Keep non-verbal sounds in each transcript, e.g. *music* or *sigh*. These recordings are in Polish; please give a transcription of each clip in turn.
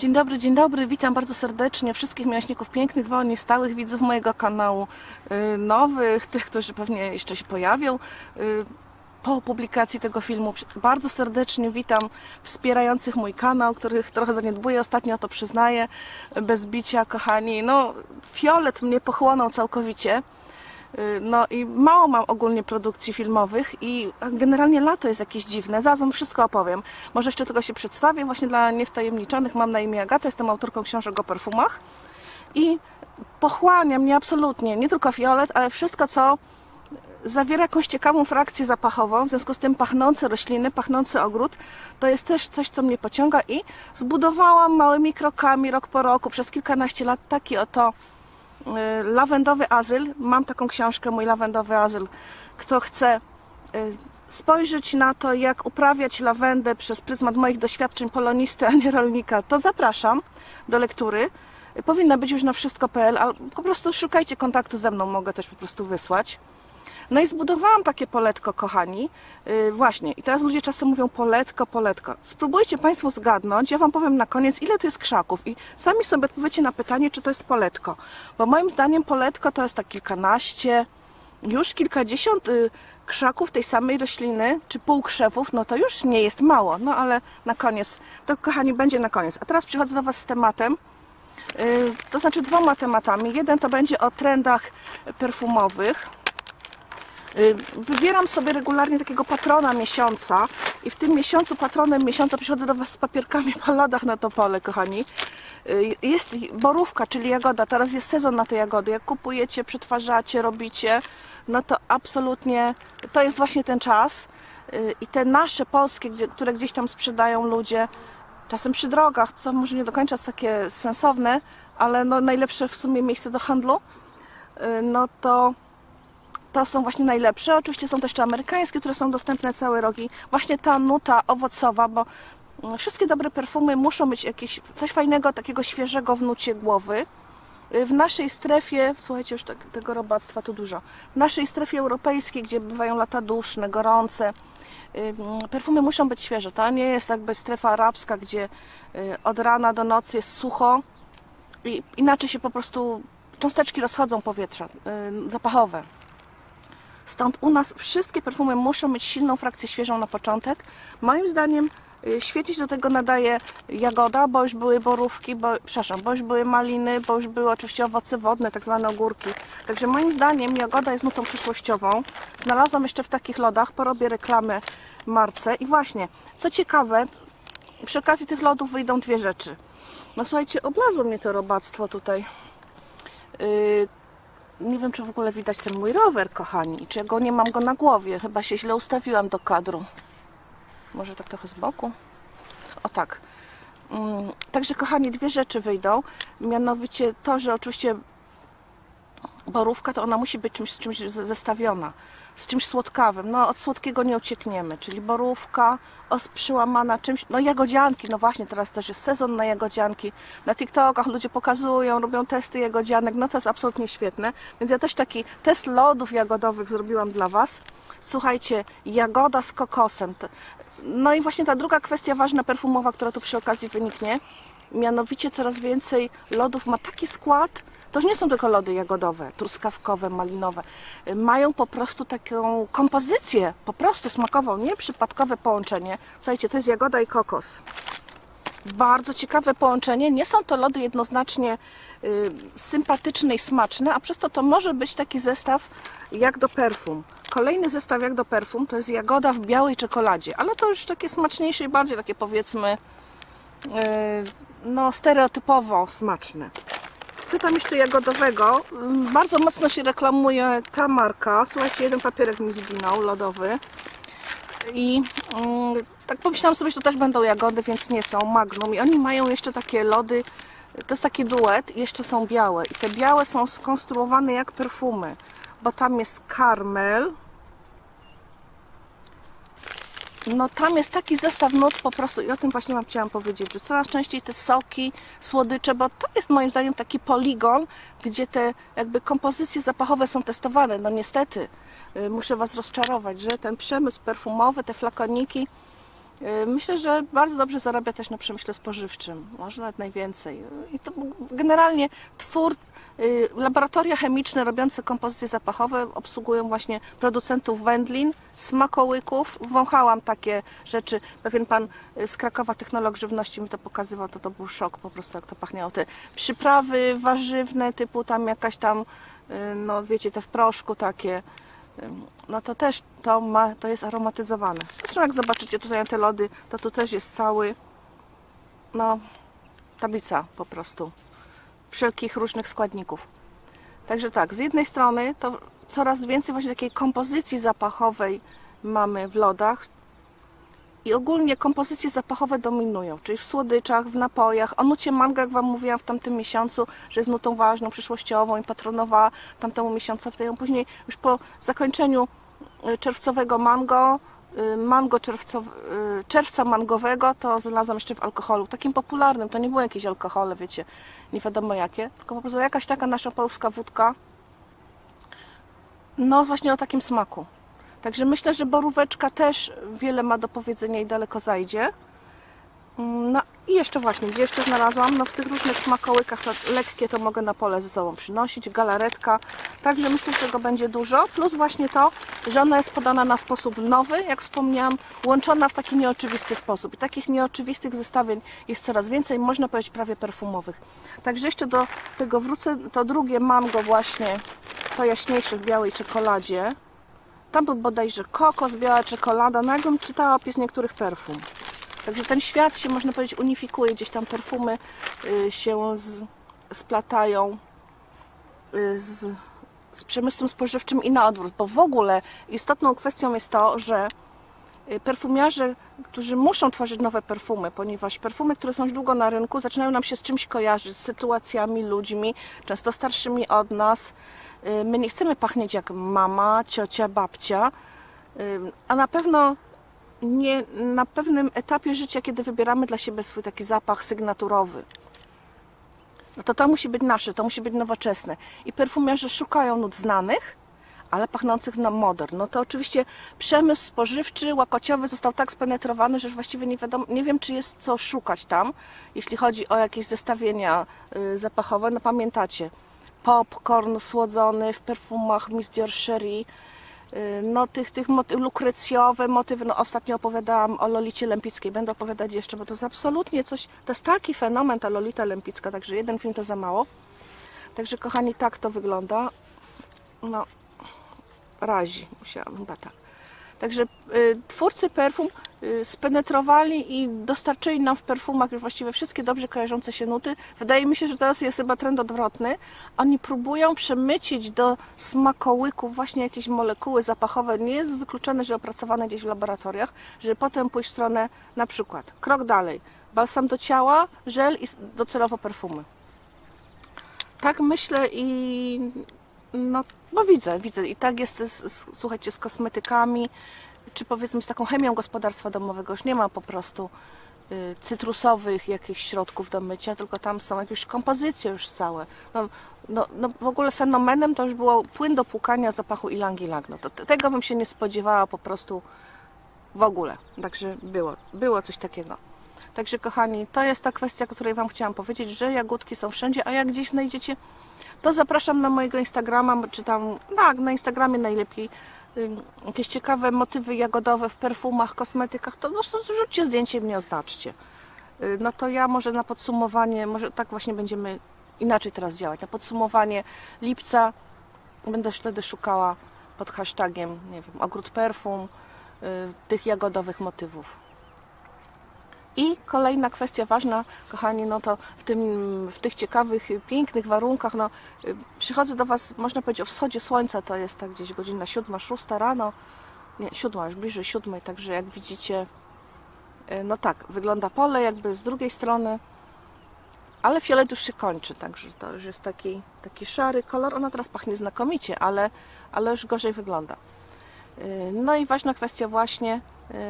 Dzień dobry, dzień dobry, witam bardzo serdecznie wszystkich miłośników pięknych woni, stałych widzów mojego kanału, y, nowych, tych, którzy pewnie jeszcze się pojawią. y, Po publikacji tego filmu bardzo serdecznie witam wspierających mój kanał, których trochę zaniedbuję, ostatnio to przyznaję, bez bicia, kochani. No, fiolet mnie pochłonął całkowicie. Y, No i mało mam ogólnie produkcji filmowych i generalnie lato jest jakieś dziwne. Zaraz wam wszystko opowiem. Może jeszcze tylko się przedstawię. Właśnie dla niewtajemniczonych mam na imię Agata, jestem autorką książek o perfumach i pochłania mnie absolutnie nie tylko fiolet, ale wszystko co zawiera jakąś ciekawą frakcję zapachową, w związku z tym pachnące rośliny, pachnący ogród, to jest też coś, co mnie pociąga i zbudowałam małymi krokami, rok po roku, przez kilkanaście lat taki oto lawendowy azyl. Mam taką książkę, mój lawendowy azyl. Kto chce y, spojrzeć na to, jak uprawiać lawendę przez pryzmat moich doświadczeń polonisty, a nie rolnika, to zapraszam do lektury. Powinna być już na wszystko.pl, ale po prostu szukajcie kontaktu ze mną, mogę też po prostu wysłać. No i zbudowałam takie poletko, kochani. Yy, właśnie, i teraz ludzie czasem mówią poletko, poletko. Spróbujcie Państwo zgadnąć, ja Wam powiem na koniec, ile to jest krzaków i sami sobie odpowiecie na pytanie, czy to jest poletko. Bo moim zdaniem poletko to jest tak kilkanaście, już kilkadziesiąt y, krzaków tej samej rośliny, czy półkrzewów, no to już nie jest mało. No ale na koniec, to kochani, będzie na koniec. A teraz przychodzę do Was z tematem, y, to znaczy dwoma tematami. Jeden to będzie o trendach perfumowych, Wybieram sobie regularnie takiego patrona miesiąca i w tym miesiącu patronem miesiąca przychodzę do Was z papierkami po lodach na to pole, kochani. Y, Jest borówka, czyli jagoda. Teraz jest sezon na te jagody. Jak kupujecie, przetwarzacie, robicie, no to absolutnie to jest właśnie ten czas. Y, I te nasze polskie, które gdzieś tam sprzedają ludzie, czasem przy drogach, co może nie do końca jest takie sensowne, ale no najlepsze w sumie miejsce do handlu, y, no to to są właśnie najlepsze. Oczywiście są też amerykańskie, które są dostępne całe rogi. Właśnie ta nuta owocowa, bo mm, wszystkie dobre perfumy muszą mieć jakieś coś fajnego, takiego świeżego w nucie głowy. Y, W naszej strefie, słuchajcie, już tak, tego robactwa tu dużo. W naszej strefie europejskiej, gdzie bywają lata duszne, gorące, y, mm, perfumy muszą być świeże. To nie jest jakby strefa arabska, gdzie y, od rana do nocy jest sucho i inaczej się po prostu cząsteczki rozchodzą powietrza zapachowe. Stąd u nas wszystkie perfumy muszą mieć silną frakcję świeżą na początek. Moim zdaniem y, się do tego nadaje jagoda, bo już były borówki, bo, przepraszam, bo już były maliny, bo już były oczywiście owoce wodne, tak zwane ogórki. Także moim zdaniem jagoda jest nutą przyszłościową. Znalazłam jeszcze w takich lodach, porobię reklamę marce. I właśnie, co ciekawe, przy okazji tych lodów wyjdą dwie rzeczy. No słuchajcie, oblazło mnie to robactwo tutaj. Yy, nie wiem, czy w ogóle widać ten mój rower, kochani. Czy go nie mam go na głowie. Chyba się źle ustawiłam do kadru. Może tak trochę z boku. O tak. Mm, Także, kochani, dwie rzeczy wyjdą. Mianowicie to, że oczywiście borówka to ona musi być czymś, z czymś ze- zestawiona. Z czymś słodkawym. No, od słodkiego nie uciekniemy. Czyli borówka os- przyłamana czymś. No, jagodzianki. No właśnie, teraz też jest sezon na jagodzianki. Na TikTokach ludzie pokazują, robią testy jagodzianek. No, to jest absolutnie świetne. Więc ja też taki test lodów jagodowych zrobiłam dla Was. Słuchajcie, jagoda z kokosem. No i właśnie ta druga kwestia ważna, perfumowa, która tu przy okazji wyniknie. Mianowicie coraz więcej lodów ma taki skład, to już nie są tylko lody jagodowe, truskawkowe, malinowe. Mają po prostu taką kompozycję, po prostu smakową, nie przypadkowe połączenie. Słuchajcie, to jest jagoda i kokos. Bardzo ciekawe połączenie. Nie są to lody jednoznacznie y, sympatyczne i smaczne, a przez to to może być taki zestaw jak do perfum. Kolejny zestaw jak do perfum to jest jagoda w białej czekoladzie, ale to już takie smaczniejsze i bardziej takie powiedzmy no stereotypowo smaczne. Pytam jeszcze jagodowego. Mm, Bardzo mocno się reklamuje ta marka. Słuchajcie, jeden papierek mi zginął, lodowy. I mm, tak pomyślałam sobie, że to też będą jagody, więc nie są Magnum. I oni mają jeszcze takie lody, to jest taki duet i jeszcze są białe. I te białe są skonstruowane jak perfumy, bo tam jest karmel. No tam jest taki zestaw nut po prostu i o tym właśnie Wam chciałam powiedzieć, że coraz częściej te soki, słodycze, bo to jest moim zdaniem taki poligon, gdzie te jakby kompozycje zapachowe są testowane. No niestety, y, muszę Was rozczarować, że ten przemysł perfumowy, te flakoniki Myślę, że bardzo dobrze zarabia też na przemyśle spożywczym, może nawet najwięcej. I to generalnie twór, y, laboratoria chemiczne robiące kompozycje zapachowe obsługują właśnie producentów wędlin, smakołyków. Wąchałam takie rzeczy. Pewien pan y, z Krakowa, technolog żywności mi to pokazywał, to to był szok po prostu, jak to pachniało. Te przyprawy warzywne, typu tam jakaś tam, y, no wiecie, te w proszku takie no to też to, ma, to jest aromatyzowane. Zresztą jak zobaczycie tutaj na te lody, to tu też jest cały, no, tablica po prostu wszelkich różnych składników. Także tak, z jednej strony to coraz więcej właśnie takiej kompozycji zapachowej mamy w lodach i ogólnie kompozycje zapachowe dominują, czyli w słodyczach, w napojach. O nucie mango, jak Wam mówiłam w tamtym miesiącu, że jest nutą ważną, przyszłościową i patronowała tamtemu miesiącowi. Później już po zakończeniu y, czerwcowego mango, y, mango czerwcow, y, czerwca mangowego, to znalazłam jeszcze w alkoholu. Takim popularnym, to nie były jakieś alkohole, wiecie, nie wiadomo jakie, tylko po prostu jakaś taka nasza polska wódka, no właśnie o takim smaku. Także myślę, że boróweczka też wiele ma do powiedzenia i daleko zajdzie. Mm, No i jeszcze właśnie, gdzie jeszcze znalazłam? No w tych różnych smakołykach lekkie to mogę na pole ze sobą przynosić, galaretka. Także myślę, że tego będzie dużo. Plus właśnie to, że ona jest podana na sposób nowy, jak wspomniałam, łączona w taki nieoczywisty sposób. I takich nieoczywistych zestawień jest coraz więcej, można powiedzieć prawie perfumowych. Także jeszcze do tego wrócę, to drugie mango właśnie, to jaśniejsze w białej czekoladzie. Tam był bodajże kokos, biała czekolada. Jakbym czytała opis niektórych perfum. Także ten świat się, można powiedzieć, unifikuje. Gdzieś tam perfumy y, się z, splatają y, z, z przemysłem spożywczym i na odwrót. Bo w ogóle istotną kwestią jest to, że y, perfumiarze, którzy muszą tworzyć nowe perfumy, ponieważ perfumy, które są już długo na rynku, zaczynają nam się z czymś kojarzyć, z sytuacjami, ludźmi, często starszymi od nas. Y, My nie chcemy pachnieć jak mama, ciocia, babcia, y, a na pewno nie na pewnym etapie życia, kiedy wybieramy dla siebie swój taki zapach sygnaturowy. No to to musi być nasze, to musi być nowoczesne. I perfumiarze szukają nut znanych, ale pachnących na modern. No to oczywiście przemysł spożywczy, łakociowy został tak spenetrowany, że już właściwie nie, wiadomo, nie wiem, czy jest co szukać tam, jeśli chodzi o jakieś zestawienia y, zapachowe. No pamiętacie, popcorn słodzony w perfumach Miss Dior Cherie, y, no tych, tych moty- lukrecjowe motywy, no ostatnio opowiadałam o Lolicie Lempickiej, będę opowiadać jeszcze, bo to jest absolutnie coś, to jest taki fenomen ta Lolita Lempicka, także jeden film to za mało. Także kochani, tak to wygląda. No, razi, musiałabym chyba tak. Także y, twórcy perfum spenetrowali i dostarczyli nam w perfumach już właściwie wszystkie dobrze kojarzące się nuty. Wydaje mi się, że teraz jest chyba trend odwrotny. Oni próbują przemycić do smakołyków właśnie jakieś molekuły zapachowe. Nie jest wykluczone, że opracowane gdzieś w laboratoriach, żeby potem pójść w stronę na przykład krok dalej. Balsam do ciała, żel i docelowo perfumy. Tak myślę i no, bo widzę, widzę. I tak jest, z, z, słuchajcie, z kosmetykami, czy powiedzmy z taką chemią gospodarstwa domowego. Już nie ma po prostu y, cytrusowych jakichś środków do mycia, tylko tam są jakieś kompozycje już całe. No, no, no w ogóle fenomenem to już było płyn do płukania zapachu ilang ilang. No to te- tego bym się nie spodziewała po prostu w ogóle. Także było, było coś takiego. Także kochani, to jest ta kwestia, o której Wam chciałam powiedzieć, że jagódki są wszędzie, a jak gdzieś znajdziecie, to zapraszam na mojego Instagrama, czy tam, tak, na Instagramie najlepiej, jakieś ciekawe motywy jagodowe w perfumach, kosmetykach, to po prostu zrzućcie zdjęcie i mnie oznaczcie. Y, No to ja może na podsumowanie, może tak właśnie będziemy inaczej teraz działać. Na podsumowanie lipca będę wtedy szukała pod hashtagiem, nie wiem, ogród perfum, y, tych jagodowych motywów. I kolejna kwestia ważna, kochani, no to w, tym, w tych ciekawych, pięknych warunkach, no, przychodzę do Was, można powiedzieć, o wschodzie słońca, to jest tak gdzieś godzina siódma, szósta rano, nie, siódma, już bliżej siódmej, także jak widzicie, y, no tak, wygląda pole jakby z drugiej strony, ale fiolet już się kończy, także to już jest taki, taki szary kolor, ona teraz pachnie znakomicie, ale, ale już gorzej wygląda. Y, No i ważna kwestia właśnie,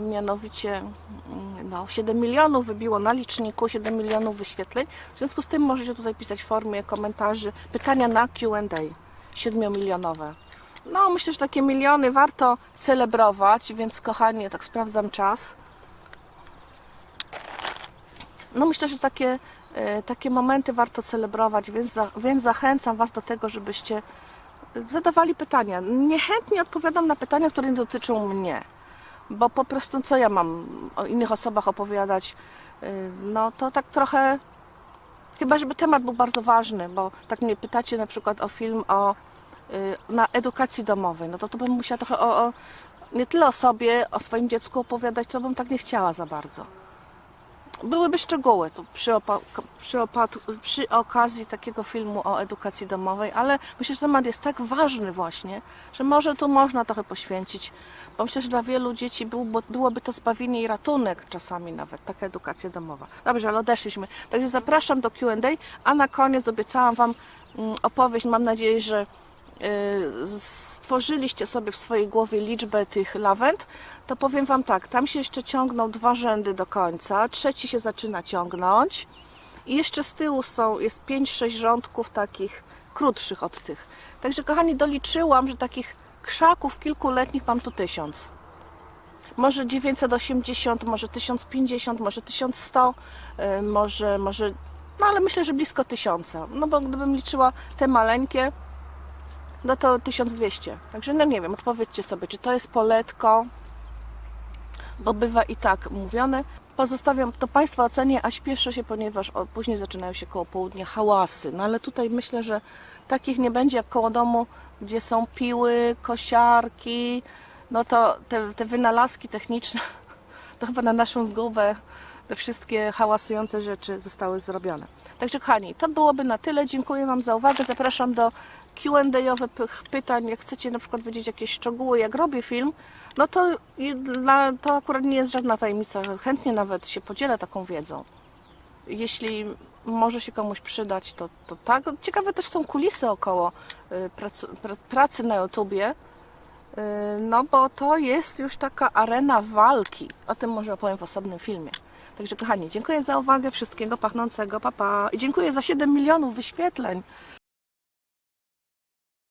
mianowicie mm, no, 7 milionów wybiło na liczniku, 7 milionów wyświetleń. W związku z tym możecie tutaj pisać w formie komentarzy, pytania na Q&A 7-milionowe. No myślę, że takie miliony warto celebrować, więc kochanie, tak sprawdzam czas. no myślę, że takie, e, takie momenty warto celebrować, więc, za, więc zachęcam Was do tego, żebyście zadawali pytania. Niechętnie odpowiadam na pytania, które nie dotyczą mnie, bo po prostu co ja mam o innych osobach opowiadać, Y, no to tak trochę, chyba żeby temat był bardzo ważny, bo tak mnie pytacie na przykład o film o, y, na edukacji domowej, no to to bym musiała trochę o, o nie tyle o sobie, o swoim dziecku opowiadać, to bym tak nie chciała za bardzo. Byłyby szczegóły tu przy, przy, przy okazji takiego filmu o edukacji domowej, ale myślę, że temat jest tak ważny właśnie, że może tu można trochę poświęcić, bo myślę, że dla wielu dzieci był, byłoby to zbawienie i ratunek czasami nawet, taka edukacja domowa. Dobrze, ale odeszliśmy. Także zapraszam do Q&A, a na koniec obiecałam Wam mm, opowieść, mam nadzieję, że stworzyliście sobie w swojej głowie liczbę tych lawend, to powiem Wam tak, tam się jeszcze ciągną dwa rzędy do końca, trzeci się zaczyna ciągnąć i jeszcze z tyłu są, jest 5-6 rządków takich krótszych od tych. Także kochani, doliczyłam, że takich krzaków kilkuletnich mam tu tysiąc. Może 980, może 1050, może 1100, y, może, może, no ale myślę, że blisko 1000. No bo gdybym liczyła te maleńkie, no to 1200. Także no nie wiem, odpowiedzcie sobie, czy to jest poletko, bo bywa i tak mówione. Pozostawiam to Państwa ocenie, a śpieszę się, ponieważ później zaczynają się koło południa hałasy. No ale tutaj myślę, że takich nie będzie jak koło domu, gdzie są piły, kosiarki, no to te, te wynalazki techniczne, *laughs* to chyba na naszą zgubę te wszystkie hałasujące rzeczy zostały zrobione. Także kochani, to byłoby na tyle. Dziękuję Wam za uwagę. Zapraszam do Q&A-owych pytań. Jak chcecie na przykład wiedzieć jakieś szczegóły, jak robię film, no to, to akurat nie jest żadna tajemnica. Chętnie nawet się podzielę taką wiedzą. Jeśli może się komuś przydać, to, to tak. Ciekawe też są kulisy około y, pracy, pra, pracy na YouTubie. Y, No bo to jest już taka arena walki. O tym może opowiem w osobnym filmie. Także kochani, dziękuję za uwagę, wszystkiego pachnącego, papa. I dziękuję za 7 milionów wyświetleń.